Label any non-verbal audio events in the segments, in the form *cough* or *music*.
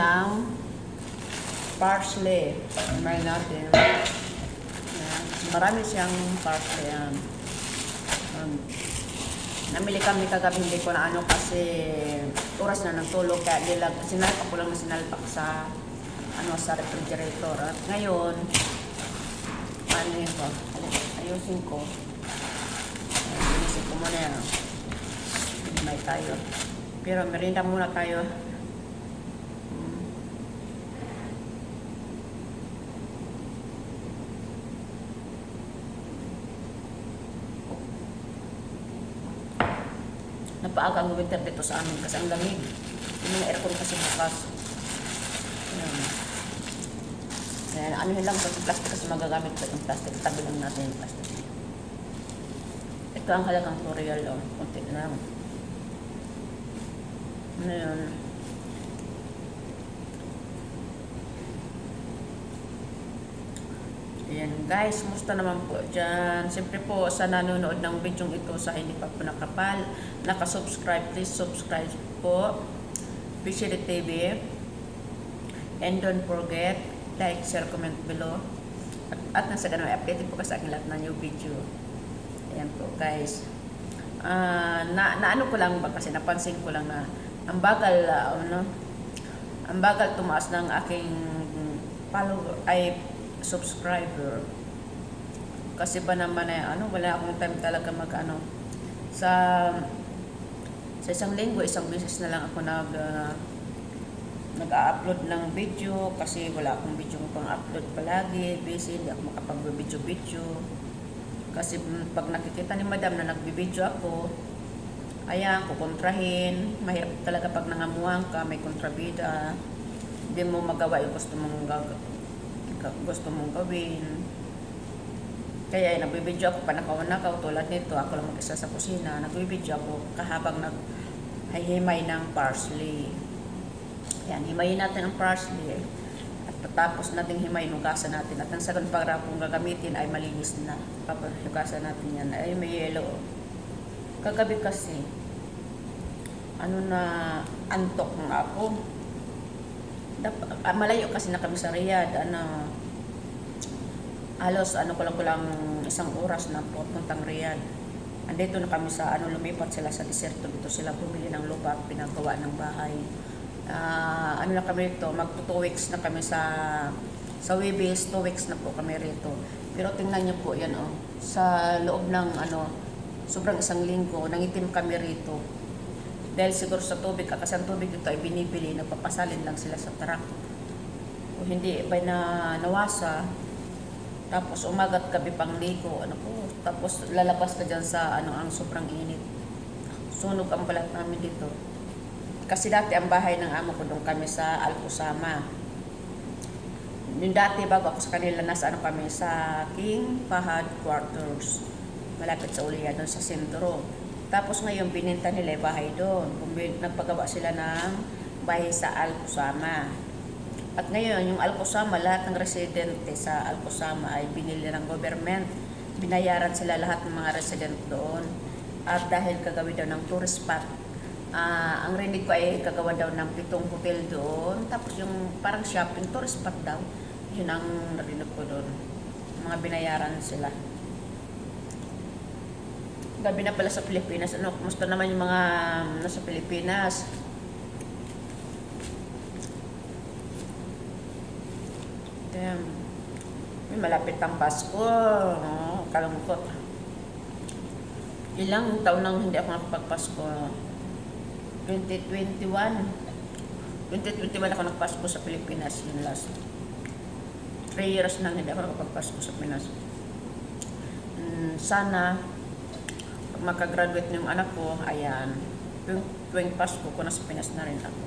ng parsley. May natin. Ayan. Marami siyang parsley yan. Um, namili kami kagabi, hindi ko na ano kasi oras na ng tulog. Kaya nilag, sinalpak ko lang na sinalpak sa ano sa refrigerator. At ngayon, ano yun ko? Ayusin ko. Ayusin ko muna yan. May tayo. Pero merinda muna tayo. Mm. Napaaga ang winter dito sa amin kasi ang lamig. Yung mga aircon kasi bukas. Ayan. Ayan, ano yun lang yung plastic kasi magagamit ko yung plastic. Tabi lang natin yung plastic. Ito ang halagang tutorial, oh. Kunti lang. Ano yun? Ayan guys, musta naman po dyan? Siyempre po sa nanonood ng video ito sa hindi pa po nakapal, nakasubscribe, please subscribe po. Appreciate TV. And don't forget, like, share, comment below. At, at nasa ganun, update po kasi aking lahat ng new video. Ayan po guys. Ah, na, na ano ko lang ba kasi napansin ko lang na ang bagal ah, ano ang bagal tumaas ng aking follower ay subscriber kasi ba naman eh, ano wala akong time talaga mag ano sa sa isang linggo isang beses na lang ako nag ah, nag-upload ng video kasi wala akong video pang upload palagi busy hindi ako makapag-video video kasi pag nakikita ni madam na nagbibideo ako, ayan, kukontrahin. Mahirap talaga pag nangamuhan ka, may kontrabida. Hindi mo magawa yung gusto mong, gag- gusto mong gawin. Kaya eh, nagbibideo ako, panakaw-nakaw, tulad nito, ako lang mag-isa sa kusina, nagbibideo ako kahabang naghihimay ng parsley. Yan, himayin natin ang parsley. At patapos nating himayin, hugasan natin. At ang second para kung gagamitin ay malinis na. Tapos hugasan natin yan. Ay, may yellow. Kagabi kasi, ano na, antok na ako. Dap, ah, malayo kasi na kami sa Riyadh. Ano, halos ano ko lang ko lang isang oras na po puntang Riyadh. Andito na kami sa ano lumipat sila sa diserto dito sila bumili ng lupa at pinagawa ng bahay. Ah, ano na kami rito, mag 2 weeks na kami sa sa Webis, 2 weeks na po kami rito. Pero tingnan niyo po yan oh, sa loob ng ano sobrang isang linggo nangitim kami rito. Dahil siguro sa tubig, kasi ang tubig dito ay binibili, nagpapasalin lang sila sa truck. O hindi, ba na nawasa, tapos umagat gabi pang liko, ano po, tapos lalabas ka dyan sa ano ang sobrang init. Sunog ang balat namin dito. Kasi dati ang bahay ng amo ko doon kami sa Alcosama. Yung dati bago ako sa kanila, nasa ano kami sa King Fahad Quarters. Malapit sa Uliya, doon sa sentro. Tapos ngayon, bininta nila yung bahay doon. Nagpagawa sila ng bahay sa Alcosama. At ngayon, yung Alcosama, lahat ng residente sa Alcosama ay binili ng government. Binayaran sila lahat ng mga resident doon. At dahil kagawin daw ng tourist spot, ah, ang rinig ko ay kagawa daw ng pitong hotel doon. Tapos yung parang shopping, tourist spot daw. Yun ang narinig ko doon. Mga binayaran sila. Gabi na pala sa Pilipinas. Ano, kumusta naman yung mga nasa Pilipinas? Damn. May malapit ang Pasko. Oh, kalungkot. Ilang taon nang hindi ako nakapagpasko. 2021. 2021 ako nagpasko sa Pilipinas. Yung last. 3 years nang hindi ako nakapagpasko sa Pinas. Mm, sana makagraduate yung anak ko, ayan, tuwing, tuwing Pasko ko nasa Pinas na rin ako.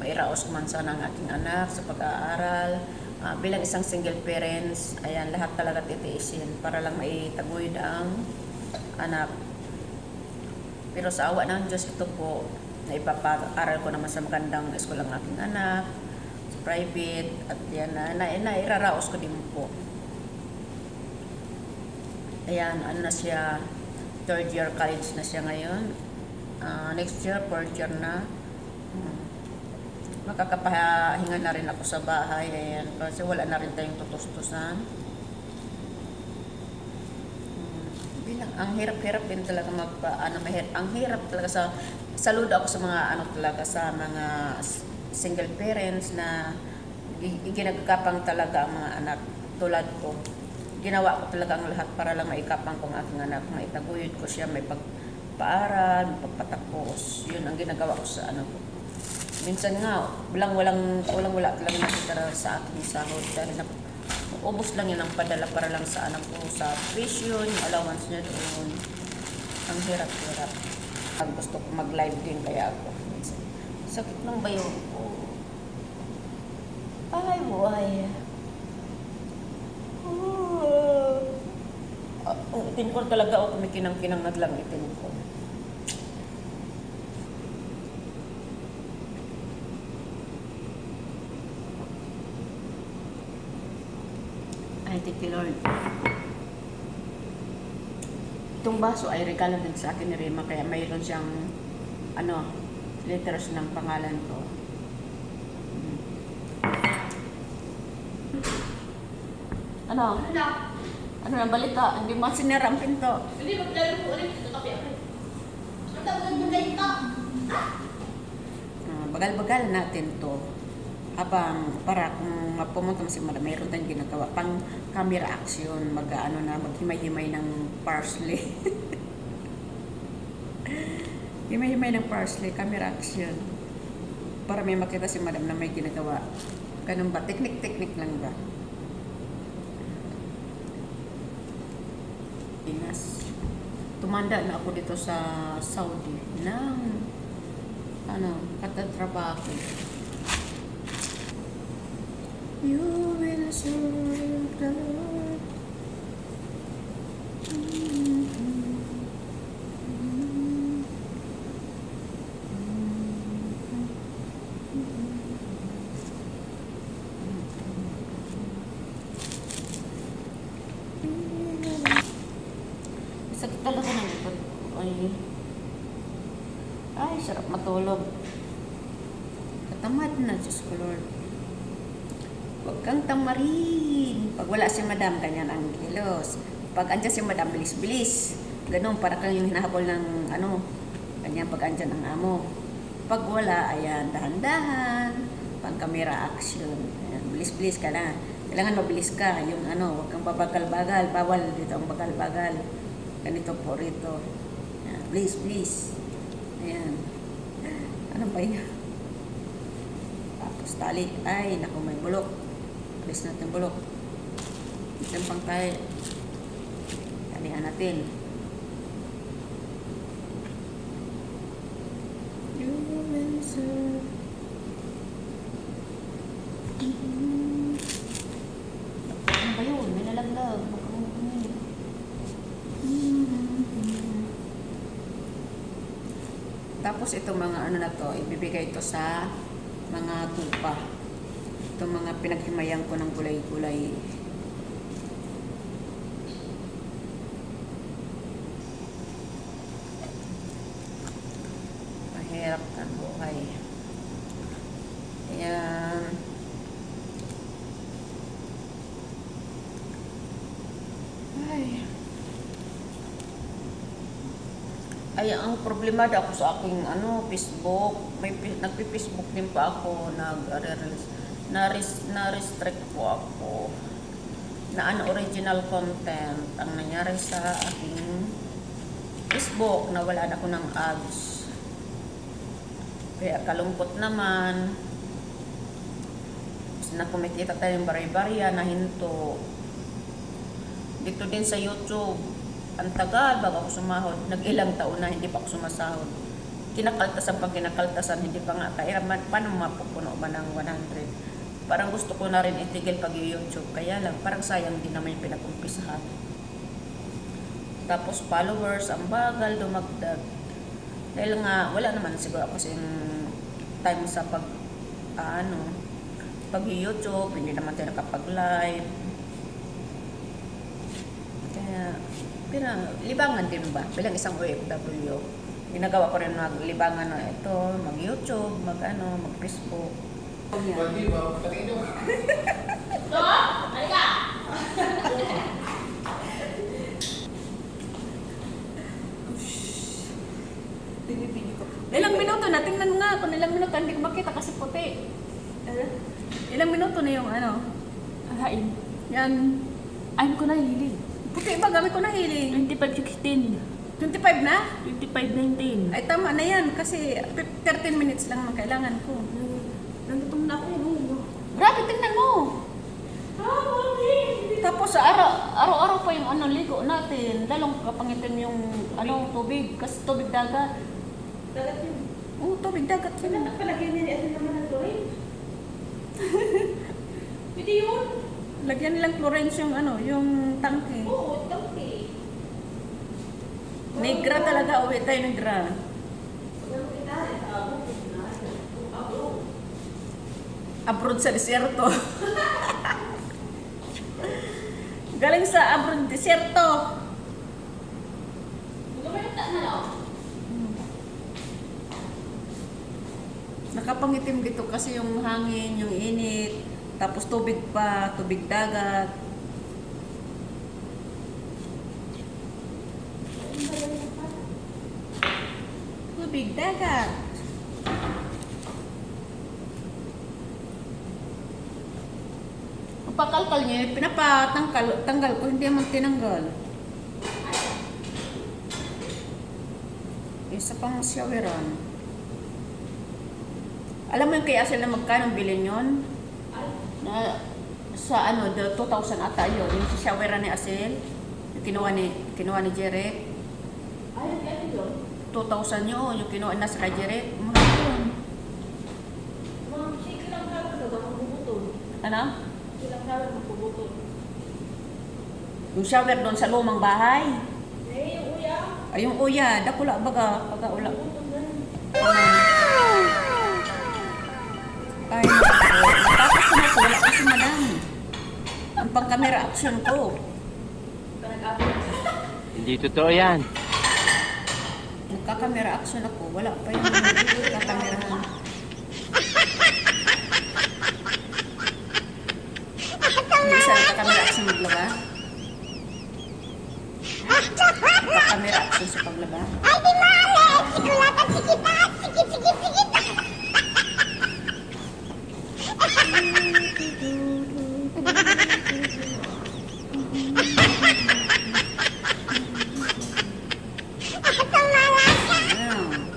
Mairaos man sana ang aking anak sa pag-aaral. Ah, bilang isang single parents, ayan, lahat talaga titiisin para lang maitaguyod ang anak. Pero sa awa ng Diyos, ito po, na ipapaaral ko naman sa magandang eskwela ng aking anak, private, at yan, na, na, na iraraos ko din po. Ayan, ano na siya, third year college na siya ngayon. Ah, next year, fourth year na. Hmm. Makakapahinga na rin ako sa bahay. Ayan. Kasi wala na rin tayong tutustusan. Hmm. Bilang, ang hirap-hirap din talaga magpa, ano, mahirap, ang hirap talaga sa, saludo ako sa mga, ano talaga, sa mga single parents na gi- ginagkapang talaga ang mga anak tulad ko. Ginawa ko talaga ang lahat para lang maikapang ko ang aking anak, maitaguyod ko siya, may pagpaaral, may pagpatapos. Yun ang ginagawa ko sa ano ko. Minsan nga, walang walang walang wala talaga nakitara sa aking sahod dahil na, ubos lang yun ang padala para lang sa anak ko sa tuition, allowance niya doon. Ang hirap-hirap. Ang gusto ko mag-live din kaya ako. Sakit ng bayo ko. Ay, buhay. Ah, ang itin ko talaga ako kumikinang-kinang naglang itin ko. Ay, thank you, Lord. Itong baso ay regalo din sa akin ni Rima, kaya mayroon siyang, ano, letters ng pangalan ko. Mm. Ano? Ano? Ano ang balita? Hindi mo sinira ang pinto. Hindi, maglaro po ulit sa kape ako. Ang tawag mo na ito. Ah, bagal-bagal natin to habang para kung mapumunta mo si madam, mayroon tayong ginagawa pang camera action, mag ano na, maghimay-himay ng parsley. *laughs* himay-himay ng parsley, camera action. Para may makita si madam na may ginagawa. Ganun ba? Teknik-teknik lang ba? Pinas. Tumanda na ako dito sa Saudi ng ano, katatrabaho. You will serve the Lord. Sakit talaga ng likod ko. Ay, matulog. Katamad na, Diyos ko Lord. Huwag kang tamarin. Pag wala si madam, ganyan ang kilos. Pag andyan si madam, bilis-bilis. Ganun, para kang yung hinahabol ng ano, ganyan pag andyan ang amo. Pag wala, ayan, dahan-dahan. Pang camera action. Bilis-bilis ka na. Kailangan mabilis ka. Yung ano, huwag kang babagal-bagal. Bawal dito ang bagal-bagal. Ganito po rito. Please, please. Ayan. Ano ba yan? Tapos tali. Ay, naku, may bulok. Alis natin bulok. Diyan pang tayo. Talihan natin. You will serve. Ano ba yun? May nalaglag. Baka mo- Tapos itong mga ano na to, ibibigay ito sa mga tupa. Itong mga pinaghimayan ko ng gulay-gulay. Ay, ang problemado ako sa aking ano, Facebook. May pi- nagpi-Facebook din pa ako, nag na na po ako na original content ang nangyari sa aking Facebook na wala na ako ng ads. Kaya kalungkot naman na kumikita tayo ng bari-barya na hinto. Dito din sa YouTube, ang tagal bago ako sumahod. Nag-ilang taon na hindi pa ako sumasahod. Kinakaltasan pag kinakaltasan, hindi pa nga kaya man, paano mapupuno ba ng 100? Parang gusto ko na rin itigil pag YouTube. Kaya lang, parang sayang din naman yung pinag-umpisahan. Tapos followers, ang bagal, dumagdag. Dahil nga, wala naman siguro ako kasing time sa pag, ano, pag YouTube, hindi naman tayo nakapag-live. Kaya, pero libangan din ba? Bilang isang OFW, ginagawa ko rin maglibangan na ito, mag-YouTube, mag ano, mag Facebook. Pwede ba? *laughs* Nyo. Ito? Halika! Binibili ko. Ilang minuto na, tingnan mo nga kung ilang minuto, hindi ko makita kasi puti. Ilang minuto na yung ano, Hain. yan, Ayun ko na hiling. Puti ba gamit ko na hiling? 25-16. 25 na? 25-19. Ay tama na yan kasi 13 minutes lang ang kailangan ko. Nanditong na ako. Grabe, tingnan mo. Tapos araw, araw-araw pa yung ano, ligo natin. Lalong kapangitin yung ano, tubig. Kasi tubig dagat. Dagat yun. Oo, tubig dagat yun. Palagyan niya ni Ate naman ng tuloy. *laughs* Pwede yun. Lagyan nilang chlorines yung ano, yung tangke. Oo, tangke. Negra talaga, uwi tayo negra. Abroad sa desierto. *laughs* Galing sa abroad desierto. Lang. Nakapangitim dito kasi yung hangin, yung init, tapos tubig pa, tubig dagat. Tubig dagat. Pakalkal niya, pinapatangkal, tanggal ko, hindi naman tinanggal. Isa pang showeran. Alam mo yung kaya sila magkano bilhin yun? Na, sa ano, the 2,000 ata yun. Yung sa ni Asel, yung kinuha ni, kinuha ni Jeret. Ay, kaya yun. 2,000 yun, yung kinuha na sa Jeret. Mahal yun. Mga sige lang kawal na magpuputol. Ano? Silang kawal magpuputol. Yung shower doon sa lumang bahay. Eh, yung uya. Ay, yung uya, dakula baga, baga ula. Puputol na. Ay, Ang pang-camera action ko. Hindi totoo yan. Nagka-camera action ako, wala pa yung nagka-camerahan. Hindi isa nagka-camera action maglaba? Nagka-camera action sa paglaba? Ayan.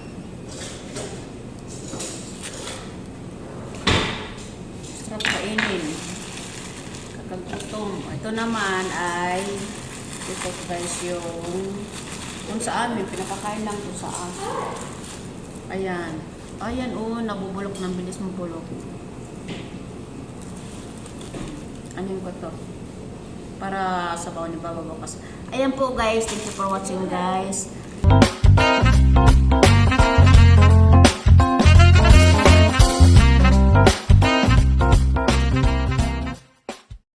Sarap kainin. Kakagutom. Ito naman ay ito guys yung kung sa amin, pinapakain lang to sa aso. Ayan. Ayan oh, nabubulok ng bilis mabulok. Ano yung to? Para sa baon ni Baba Bukas. Ayan po guys, thank you for watching guys.